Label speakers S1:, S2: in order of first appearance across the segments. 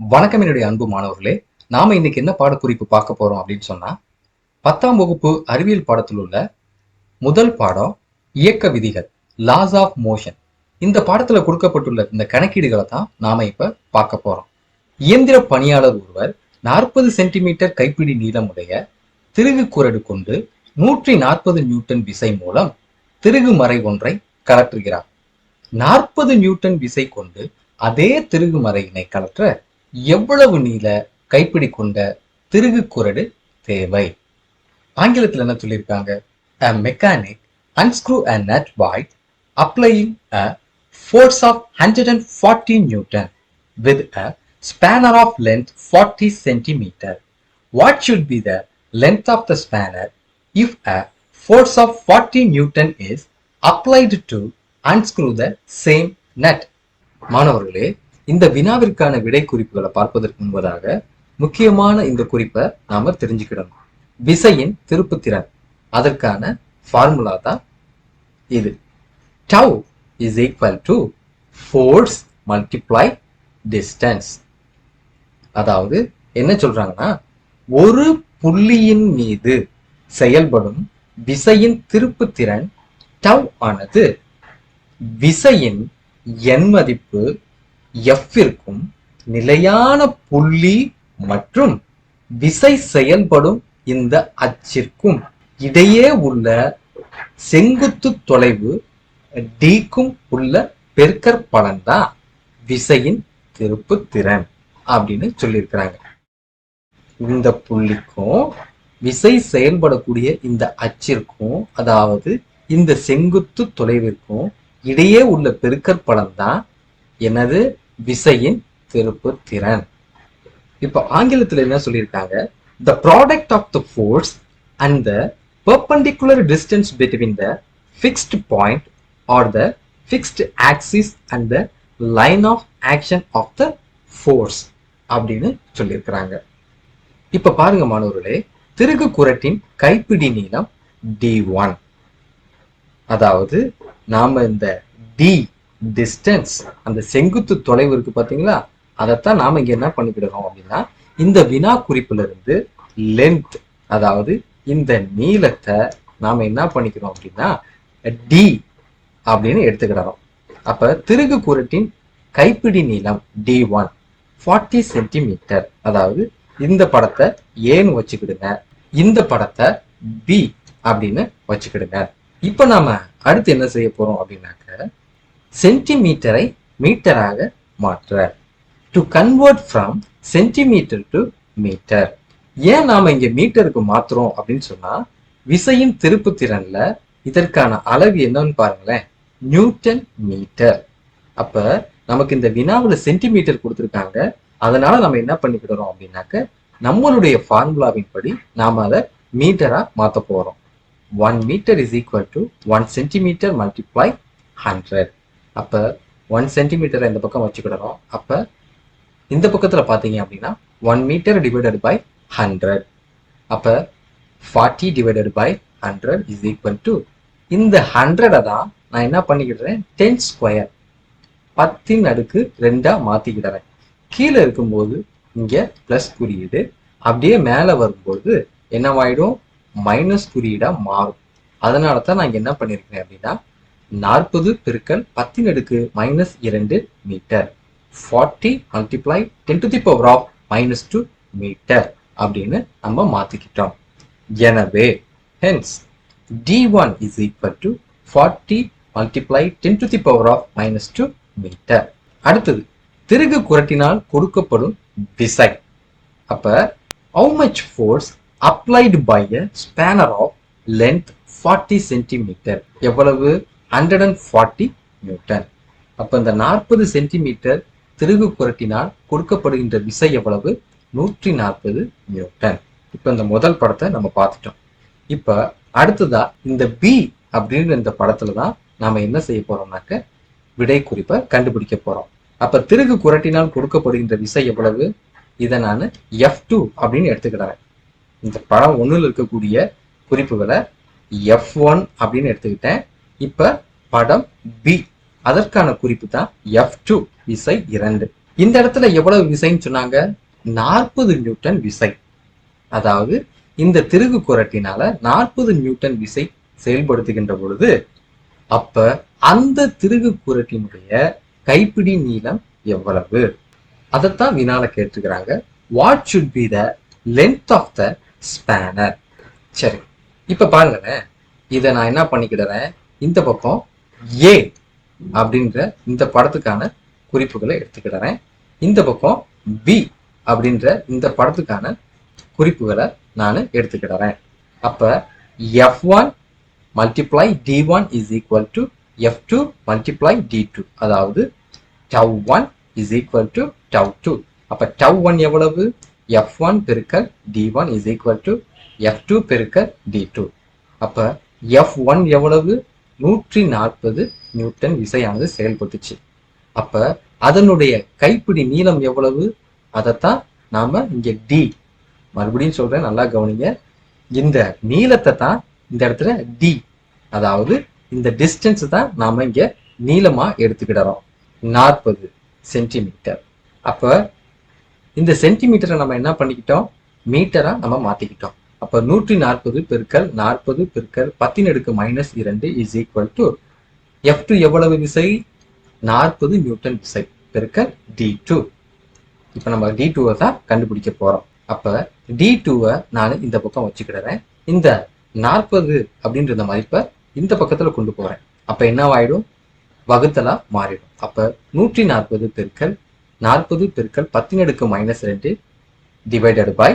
S1: வணக்கம் என்னுடைய அன்பு மாணவர்களே. நாம இன்னைக்கு என்ன பாடக்குறிப்பு பார்க்க போறோம் அப்படின்னு சொன்னா பத்தாம் வகுப்பு அறிவியல் பாடத்தில் உள்ள முதல் பாடம் இயக்க விதிகள் லாஸ் ஆஃப் மோஷன் இந்த பாடத்துல கொடுக்கப்பட்டுள்ள இந்த கணக்கீடுகளை தான் நாம இப்ப பார்க்க போறோம். இயந்திர பணியாளர் ஒருவர் நாற்பது சென்டிமீட்டர் கைப்பிடி நீளமுடைய திருகு குரடு கொண்டு நூற்றி நாற்பது நியூட்டன் விசை மூலம் திருகு மறை ஒன்றை கலற்றுகிறார். நாற்பது நியூட்டன் விசை கொண்டு அதே திருகு மறையினை கலற்ற எவ்வளவு நீள கைப்பிடி கொண்ட திருகு குரடு தேவை ஆங்கிலத்தில் என்ன சொல்லியிருக்காங்க a mechanic unscrew a nut by applying a force of hundred and forty newton with a spanner of length forty centimetre what should be the length of the spanner if a force of forty newton is applied to unscrew the same nut மாணவர்களே இந்த வினாவிற்கான விடை குறிப்புகளை பார்ப்பதற்கு முன்பதாக முக்கியமான இந்த குறிப்பை நாம தெரிஞ்சுக்கிடணும். விசையின் திருப்புத்திறன். அதற்கான ஃபார்முலா தான் இது. Tau is equal to force multiply distance அதாவது என்ன சொல்றாங்கன்னா ஒரு புள்ளியின் மீது செயல்படும் விசையின் திருப்புத்திறன் டவ் ஆனது விசையின் எண் மதிப்பு எஃப்பிற்கும் நிலையான புள்ளி மற்றும் விசை செயல்படும் இந்த அச்சிற்கும் இடையே உள்ள செங்குத்து தொலைவு டிக்கும் உள்ள பெருக்கற் பலன்தான் விசையின் திருப்பு திறன் அப்படின்னு சொல்லியிருக்கிறாங்க. இந்த புள்ளிக்கும் விசை செயல்படக்கூடிய இந்த அச்சிற்கும் அதாவது இந்த செங்குத்து தொலைவிற்கும் இடையே உள்ள பெருக்கற்பலன் தான் எனது விசையின் திருப்பு திறன் இப்போ ஆங்கிலத்தில் என்ன சொல்லியிருக்காங்க the product of the force and the perpendicular distance between the fixed point or the fixed axis and the line of action of the force அப்படின்னு சொல்லியிருக்கிறாங்க இப்போ பாருங்க மாணவர்களே திருகு குரட்டின் கைப்பிடி நீளம் டி ஒன் அதாவது நாம் இந்த டி டிஸ்டன்ஸ் அந்த செங்குத்து தொலைவு இருக்கு பாத்தீங்களா? அதைத்தான் நாம இங்க என்ன பண்ணிக்கிடுறோம் அப்படின்னா இந்த வினா குறிப்புல இருந்து லென்த் அதாவது இந்த நீளத்தை நாம என்ன பண்ணிக்கிறோம் அப்படின்னா டி அப்படின்னு எடுத்துக்கிடறோம். அப்ப திருகு குரட்டின் கைப்பிடி நீளம் டி ஒன் ஃபார்ட்டி சென்டிமீட்டர் அதாவது இந்த படத்தை ஏன்னு வச்சுக்கிடுங்க இந்த படத்தை பி அப்படின்னு வச்சுக்கிடுங்க. இப்ப நாம அடுத்து என்ன செய்ய போறோம் அப்படின்னாக்க சென்டிமீட்டரை மீட்டராக மாற்ற to convert from centimetre to metre ஏன் நாம் இங்கே மீட்டருக்கு மாற்றுறோம் அப்படின்னு சொன்னால் விசையின் திருப்பு இதற்கான அளவு என்னன்னு பாருங்களேன். Newton metre. அப்போ நமக்கு இந்த வினாவில் சென்டிமீட்டர் கொடுத்துருக்காங்க. அதனால நம்ம என்ன பண்ணிக்கிடுறோம் அப்படின்னாக்க நம்மளுடைய ஃபார்முலாவின் படி நாம் அதை மீட்டராக மாற்ற போகிறோம் one metre is equal to one centimetre multiply hundred அப்போ ஒன் சென்டிமீட்டரை இந்த பக்கம் வச்சுக்கிடணும் அப்போ இந்த பக்கத்தில் பார்த்தீங்க அப்படின்னா one metre divided by hundred அப்போ forty divided by hundred is equal to இந்த ஹண்ட்ரடை தான் நான் என்ன பண்ணிக்கிடுறேன்? டென் ஸ்கொயர் பத்தின் அடுக்கு ரெண்டாக மாற்றிக்கிடுறேன் கீழே இருக்கும்போது இங்கே ப்ளஸ் குறியீடு. அப்படியே மேலே வரும்போது என்னவாயிடும்? மைனஸ் குறியீடாக மாறும். அதனால தான் நான் இங்கே என்ன பண்ணியிருக்கிறேன் அப்படின்னா நாற்பது பெருக்கல் பத்தின் அடுக்கு மைனஸ் இரண்டு metre forty multiply ten to the power of minus two metre அப்படின்னு நம்ம மாத்திக்கிட்டோம். எனவே hence T one is equal to forty multiply ten to the power of minus two metre அடுத்தது திருகு குரட்டினால் கொடுக்கப்படும் விசை. அப்ப how much force applied by a spanner of length forty centimetre எவ்வளவு? 140 நியூட்டன் அப்போ இந்த நாற்பது சென்டிமீட்டர் திருகு குரட்டினால் கொடுக்கப்படுகின்ற விசை எவ்வளவு? நூற்றி நாற்பது நியூட்டன் இப்போ இந்த முதல் படத்தை நம்ம பார்த்துட்டோம். இப்போ அடுத்ததா இந்த பி அப்படின்ற இந்த படத்துல தான் நாம என்ன செய்ய போறோம்னாக்க விடை குறிப்பை கண்டுபிடிக்க போறோம். அப்ப திருகு குரட்டினால் கொடுக்கப்படுகின்ற விசை எவ்வளவு? இதை நான் எஃப் டூ அப்படின்னு எடுத்துக்கிடுறேன். இந்த படம் ஒன்றில் இருக்கக்கூடிய குறிப்புகளை எஃப் ஒன் அப்படின்னு எடுத்துக்கிட்டேன். இப்ப படம் பி அதற்கான குறிப்பு தான் எஃப் டூ விசை இரண்டு. இந்த இடத்துல எவ்வளவு விசைன்னு சொன்னாங்க? நாற்பது நியூட்டன் விசை. அதாவது இந்த திருகு குரட்டினால நாற்பது நியூட்டன் விசை செயல்படுத்துகின்ற பொழுது அப்ப அந்த திருகு குரட்டினுடைய கைப்பிடி நீளம் எவ்வளவு? அதைத்தான் வினால கேட்டுக்கிறாங்க what should be the length of the spanner சரி இப்ப பாருங்களேன். இதை நான் என்ன பண்ணிக்கிடுறேன்? இந்த பக்கம் ஏ அப்படின்ற இந்த படத்துக்கான குறிப்புகளை எடுத்துக்கிடுறேன். இந்த பக்கம் பி அப்படின்ற இந்த படத்துக்கான குறிப்புகளை நான் எடுத்துக்கிடுறேன். அப்ப F one multiply D one is equal to F two multiply D two அதாவது tau one is equal to tau two அப்ப டவ் ஒன் எவ்வளவு? எஃப் ஒன் பெருக்கல் D one is equal to F two பெருக்கல் D two அப்ப F one எவ்வளவு? நூற்றி நாற்பது Newton விசையானது செயல்பட்டுச்சு. அப்ப அதனுடைய கைப்பிடி நீளம் எவ்வளவு? அதைத்தான் நாம இங்க டி மறுபடியும் சொல்றேன் நல்லா கவனிங்க. இந்த நீளத்தை தான் இந்த இடத்துல டி அதாவது இந்த டிஸ்டன்ஸ் தான் நாம இங்க நீளமா எடுத்துக்கிடுறோம். நாற்பது சென்டிமீட்டர். அப்ப இந்த சென்டிமீட்டரை நம்ம என்ன பண்ணிக்கிட்டோம்? மீட்டரா நம்ம மாத்திக்கிட்டோம். அப்ப நூற்றி நாற்பது பெருக்கல் நாற்பது பெருக்கல் பத்தின் அடுக்கு மைனஸ் இரண்டு is equal to F two எவ்வளவு விசை நாற்பது நியூட்டன் விசை பெருக்கல் டி டூ இப்ப நம்ம டி டூவை தான் கண்டுபிடிக்க போறோம். அப்ப டி டூவை நான் இந்த பக்கம் வச்சுக்கிடுறேன். இந்த நாற்பது அப்படின்ற மதிப்பை இந்த பக்கத்துல கொண்டு போறேன். அப்ப என்னவாயிடும்? வகுத்தலா மாறிடும். அப்ப நூற்றி நாற்பது பெருக்கல் நாற்பது பெருக்கல் பத்தின் அடுக்கு மைனஸ் ரெண்டு டிவைடட் பை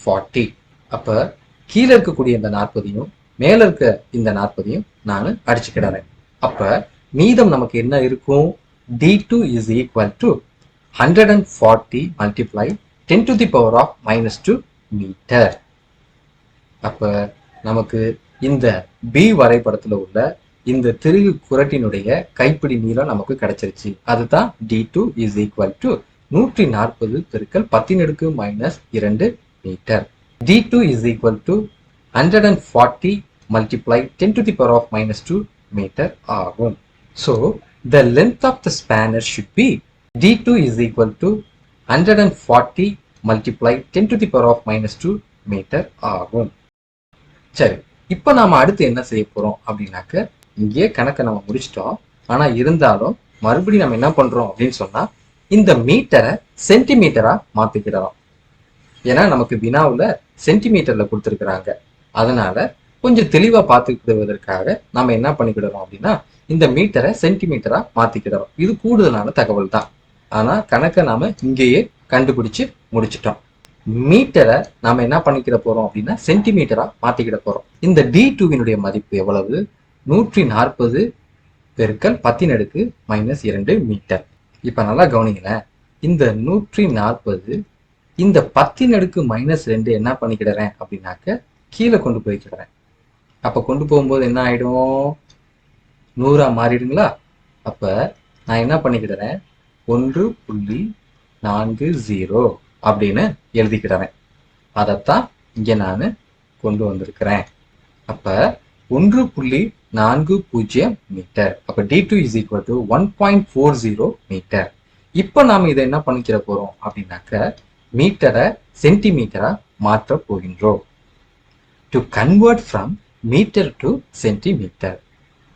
S1: ஃபார்ட்டி அப்ப கீழே இருக்கக்கூடிய இந்த நாற்பதையும் மேல இருக்க இந்த நாற்பதையும் நான் அடிச்சுக்கிடுறேன் அப்ப மீதம் நமக்கு என்ன இருக்கும்? D two is equal to hundred and forty multiply ten to the power of minus two metre அப்ப நமக்கு இந்த பி வரைபடத்தில் உள்ள இந்த திருகு குரட்டினுடைய கைப்பிடி நீளம் நமக்கு கிடைச்சிருச்சு. அதுதான் D two is equal to நூற்றி நாற்பது பெருக்கள் பத்தினடுக்கு மைனஸ் இரண்டு metre D is is equal to hundred and forty multiply ten to the power of minus two metre ஆகும். So the length of the spanner should be D is is equal to hundred and forty multiply ten to the power of minus two metre ஆகும். சரி இப்போ நாம் அடுத்து என்ன செய்ய போகிறோம் அப்படின்னாக்க இங்கேயே கணக்கை நம்ம முடிச்சிட்டோம். ஆனா இருந்தாலும் மறுபடியும் நம்ம என்ன பண்ணுறோம் அப்படின்னு சொன்னா இந்த மீட்டரை சென்டிமீட்டரா மாத்திக்கிடலாம் ஏன்னா நமக்கு வினாவுல சென்டிமீட்டர்ல கொடுத்துருக்குறாங்க. அதனால கொஞ்சம் தெளிவா பார்த்துக்கிடுவதற்காக நம்ம என்ன பண்ணிக்கிடுறோம் அப்படின்னா இந்த மீட்டரை சென்டிமீட்டரா மாத்திக்கிடுறோம். இது கூடுதலான தகவல் தான். ஆனா கணக்கை நாம இங்கேயே கண்டுபிடிச்சு முடிச்சிட்டோம். மீட்டரை நாம என்ன பண்ணிக்கிட போறோம் அப்படின்னா சென்டிமீட்டரா மாத்திக்கிட போறோம். இந்த டி டூவினுடைய மதிப்பு எவ்வளவு? நூற்றி நாற்பது பெருக்கல் பத்தின் அடுக்கு மைனஸ் இரண்டு மீட்டர். இப்ப நல்லா கவனிங்களேன். இந்த நூற்றி நாற்பது இந்த பத்தின் அடுக்கு மைனஸ் ரெண்டு என்ன பண்ணிக்கிடுறேன் அப்படின்னாக்க கீழே கொண்டு போய்க்கிடுறேன் அப்போ கொண்டு போகும்போது என்ன ஆகிடும் நூறா மாறிடுங்களா? அப்போ நான் என்ன பண்ணிக்கிடுறேன்? ஒன்று புள்ளி நான்கு ஜீரோ அப்படின்னு எழுதிக்கிடுறேன். அதைத்தான் இங்கே நான் கொண்டு வந்திருக்கிறேன். அப்போ ஒன்று புள்ளி நான்கு பூஜ்ஜியம் மீட்டர். அப்போ D two is equal to one point four zero metre இப்போ நாம் இதை என்ன பண்ணிக்கிற போகிறோம் அப்படின்னாக்க மீட்டரை சென்டிமீட்டரா மாற்ற போகின்றோம். To convert from metre to centimetre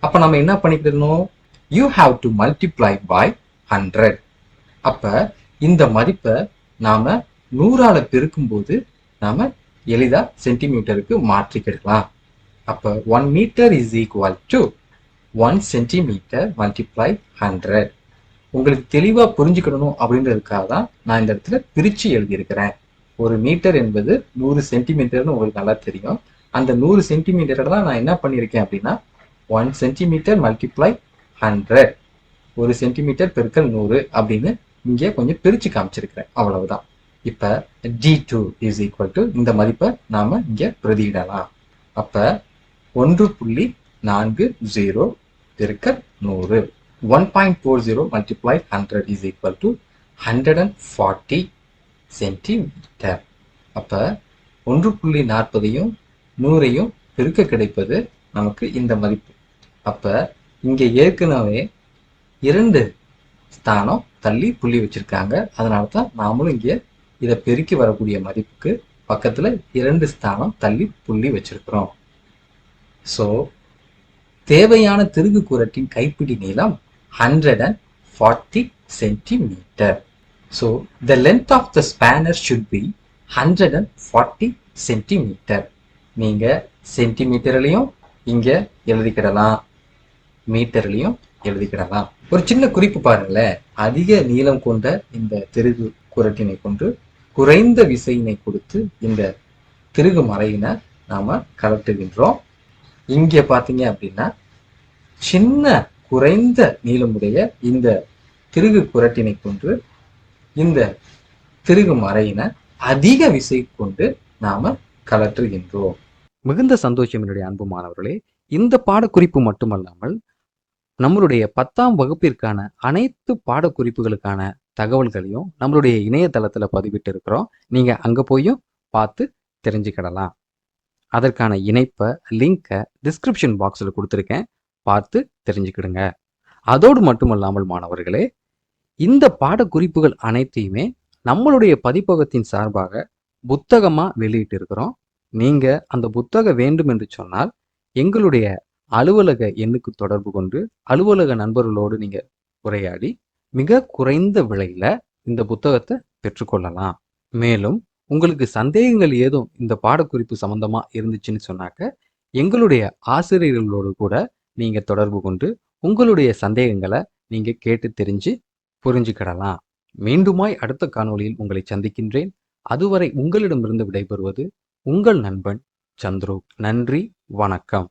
S1: அப்ப நம்ம என்ன பண்ணிக்கிடணும்? You have to multiply by hundred அப்ப இந்த மதிப்பை நாம நூறால பெருக்கும்போது நாம எளிதா சென்டிமீட்டருக்கு மாற்றிக்கிடலாம். அப்ப one metre is equal to one centimetre multiply hundred உங்களுக்கு தெளிவாக புரிஞ்சுக்கணும் அப்படின்றதுக்காக தான் நான் இந்த இடத்துல பிரிச்சு எழுதியிருக்கிறேன். ஒரு மீட்டர் என்பது நூறு சென்டிமீட்டர்னு உங்களுக்கு நல்லா தெரியும். அந்த நூறு சென்டிமீட்டரை தான் நான் என்ன பண்ணியிருக்கேன் அப்படின்னா ஒன் சென்டிமீட்டர் மல்டிப்ளை ஹண்ட்ரட் ஒரு சென்டிமீட்டர் பெருக்கல் நூறு அப்படின்னு இங்கே கொஞ்சம் பிரித்து காமிச்சிருக்கிறேன். அவ்வளவுதான். இப்போ D two is equal to இந்த மதிப்பை நாம் இங்கே பிரதியிடலாம். அப்போ ஒன்று புள்ளி நான்கு ஜீரோ பெருக்கல் நூறு. One point four zero equal hundred is equal hundred and forty centimetre அப்போ ஒன்று புள்ளி நாற்பதையும் நூறையும் பெருக்க கிடைப்பது நமக்கு இந்த மதிப்பு. அப்போ இங்க ஏற்கனவே இரண்டு ஸ்தானம் தள்ளி புள்ளி வச்சுருக்காங்க. அதனால தான் நாமளும் இங்கே இதை பெருக்கி வரக்கூடிய மதிப்புக்கு பக்கத்தில் இரண்டு ஸ்தானம் தள்ளி புள்ளி வச்சிருக்கிறோம். ஸோ தேவையான திருகு குரட்டின் கைப்பிடி நீளம் hundred and So centimetre so the length of the spanner should be hundred and forty centimetre நீங்கள் சென்டிமீட்டர்லையும் இங்கே எழுதிக்கிடலாம். மீட்டர்லையும் எழுதிக்கிடலாம். ஒரு சின்ன குறிப்பு பாருங்களேன். அதிக நீளம் கொண்ட இந்த திருகு குரட்டினை கொண்டு குறைந்த விசையினை கொடுத்து இந்த திருகு மறையினை நாம கலட்டுகின்றோம். இங்கே பார்த்தீங்க அப்படின்னா சின்ன குறைந்த நீளமுடைய இந்த திருகு குரட்டினை கொண்டு இந்த திருகு மறையினை அதிக விசை கொண்டு நாம கலற்றுகின்றோம். மிகுந்த சந்தோஷம் என்னுடைய அன்பு மாணவர்களே இந்த பாடக்குறிப்பு மட்டுமல்லாமல் நம்மளுடைய பத்தாம் வகுப்பிற்கான அனைத்து பாடக்குறிப்புகளுக்கான தகவல்களையும் நம்மளுடைய இணையதளத்துல பதிவிட்டு இருக்கிறோம் நீங்க அங்க போயும் பார்த்து தெரிஞ்சுக்கிடலாம். அதற்கான இணைப்பை லிங்கை டிஸ்கிரிப்ஷன் பாக்ஸில் கொடுத்துருக்கேன். பார்த்து தெரிஞ்சுக்கிடுங்க. அதோடு மட்டுமல்லாமல் மாணவர்களே இந்த பாடக்குறிப்புகள் அனைத்தையுமே நம்மளுடைய பதிப்பகத்தின் சார்பாக புத்தகமா வெளியிட்டு இருக்கிறோம் நீங்க அந்த புத்தகம் வேண்டும் என்று சொன்னால் எங்களுடைய அலுவலக எண்ணுக்கு தொடர்பு கொண்டு அலுவலக நண்பர்களோடு நீங்க உரையாடி மிக குறைந்த விலையில இந்த புத்தகத்தை பெற்றுக்கொள்ளலாம். மேலும் உங்களுக்கு சந்தேகங்கள் ஏதும் இந்த பாடக்குறிப்பு சம்பந்தமாக இருந்துச்சுன்னு சொன்னாக்க எங்களுடைய ஆசிரியர்களோடு கூட நீங்கள் தொடர்பு கொண்டு உங்களுடைய சந்தேகங்களை நீங்கள் கேட்டு தெரிஞ்சு புரிஞ்சுக்கிடலாம். மீண்டுமாய் அடுத்த காணொளியில் உங்களை சந்திக்கின்றேன். அதுவரை உங்களிடமிருந்து விடைபெறுவது உங்கள் நண்பன் சந்துரு. நன்றி வணக்கம்.